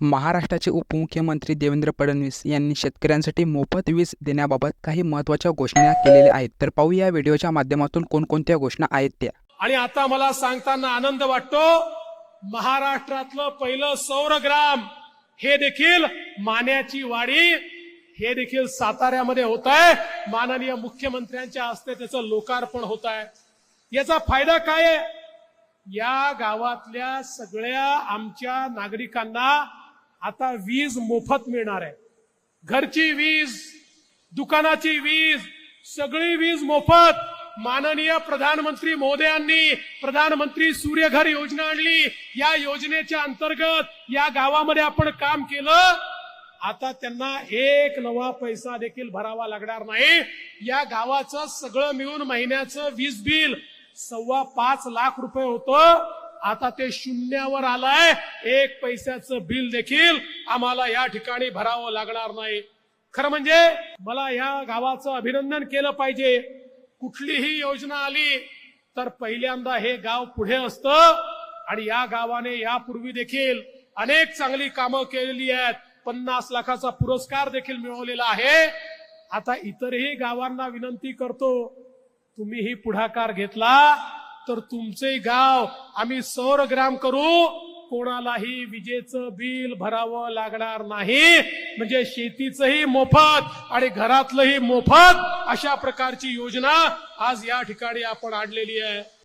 महाराष्ट्राचे उपमुख्यमंत्री देवेंद्र फडणवीस यांनी शेतकऱ्यांसाठी मोफत वीज देण्याबाबत काही महत्त्वाच्या घोषणा केलेल्या आहेत. तर पाहू या व्हिडिओच्या माध्यमातून कोणकोणत्या घोषणा आहेत त्या. आणि आता मला सांगताना आनंद वाटतो महाराष्ट्रातलं पहिलं सौरग्राम हे देखील मान्याची वाडी हे देखील साताऱ्यामध्ये होत आहे माननीय मुख्यमंत्र्यांच्या हस्ते त्याचं लोकार्पण होत आहे याचा फायदा काय आहे? या गावातल्या सगळ्या आमच्या नागरिकांना आता वीज मोफत मिळणार आहे. घरची वीज दुकानाची वीज सगळी वीज मोफत. माननीय प्रधानमंत्री मोदयांनी प्रधानमंत्री सूर्यघर योजना आणली. या योजनेच्या अंतर्गत या गावामध्ये आपण काम केलं. आता त्यांना एक नवा पैसा देखील भरावा लागणार नाही. या गावाचं सगळं मिळून महिन्याचं वीज बिल सव्वा पाच लाख रुपये होतं. आता ते शून्यावर आलाय. एक पैशाचं बिल देखील आम्हाला या ठिकाणी भरावं लागणार नाही. खरं म्हणजे मला या गावाचं अभिनंदन केलं पाहिजे. कुठलीही योजना आली तर पहिल्यांदा हे गाव पुढे असतं आणि या गावाने यापूर्वी देखील अनेक चांगली कामं केलेली आहेत. पन्नास लाखाचा पुरस्कार देखील मिळवलेला आहे. आता इतरही गावांना विनंती करतो तुम्हीही पुढाकार घेतला. तर तुमचे गाव आम्ही सौरग्राम करू. कोणालाही विजेचं बिल भरावं लागणार नाही. म्हणजे शेतीचंही मोफत आणि घरातलंही मोफत अशा प्रकारची योजना आज या ठिकाणी आपण आणलेली आहे.